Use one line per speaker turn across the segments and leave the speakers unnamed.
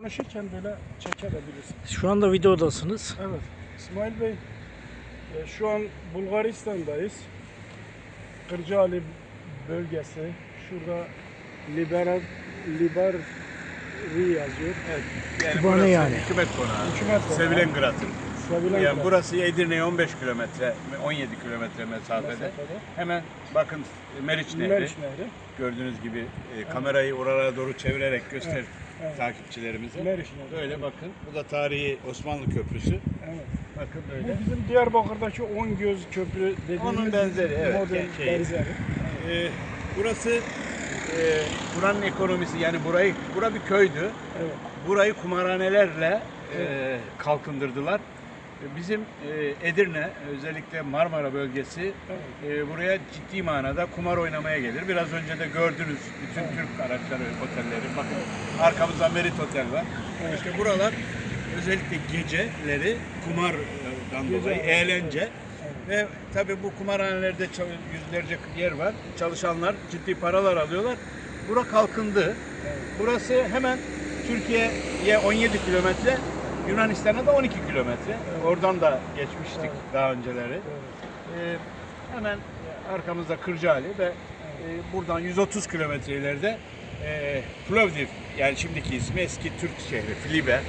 Konuşurken böyle çekebilirsiniz.
Şu anda videodasınız.
Evet. İsmail Bey, e, şu an Bulgaristan'dayız. Kırcaali bölgesi. Şurada Liberal Libari yazıyor.
Evet. Yani burası
yani.
Hükümet konağı.
Hükümet konağı.
Sevilen Grat'ın.
Sevilen
Yani burası Edirne'ye 15 kilometre, 17 kilometre mesafede.
Mesafede.
Hemen bakın Meriç Nehri.
Meriç Nehri.
Gördüğünüz gibi e, kamerayı oralara doğru çevirerek göster
evet.
takipçilerimize. Böyle bakın. Bu da tarihi Osmanlı Köprüsü.
Evet.
Bakın
Bu
böyle.
bizim Diyarbakır'daki 10 göz köprü dediğimiz
Onun benzeri, evet,
model
şey-
benzeri.
E, burası e, buranın ekonomisi yani burayı bura bir köydü.
Evet.
Burayı kumarhanelerle e, kalkındırdılar. E, Bizim e, Edirne özellikle Marmara bölgesi e, buraya ciddi manada kumar oynamaya gelir. Biraz önce de gördünüz bütün Türk araçları, otelleri. Bakın arkamızda Merit Otel var. İşte buralar özellikle geceleri kumardan dolayı eğlence. Ve tabii bu kumarhanelerde yüzlerce yer var. Çalışanlar ciddi paralar alıyorlar. Bura kalkındı. Burası hemen Türkiye'ye 17 kilometre, Yunanistan'a da 12 kilometre. Oradan da geçmiştik
Evet.
daha önceleri.
Evet.
Ee, hemen arkamızda Kırcaali ve e, buradan 130 kilometre ileride e, Plovdiv yani şimdiki ismi eski Türk şehri Filibe. Ee,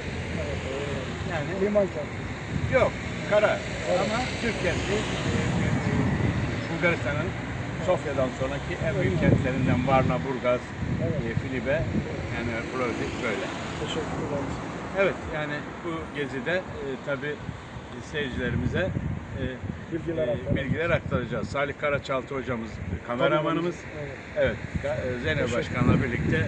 yani
Liman kenti.
Yok, kara ama Türk kenti. e, Bulgaristan'ın Sofya'dan sonraki en büyük kentlerinden Varna, Burgaz,
Evet.
e, Filibe, yani Plovdiv böyle.
Teşekkür ederiz.
Evet, yani bu gezide e, tabii seyircilerimize e,
Bilgiler
e, bilgiler aktaracağız. Salih Karaçaltı hocamız, kameramanımız.
Evet.
Evet, e, Zeynep Başkan'la birlikte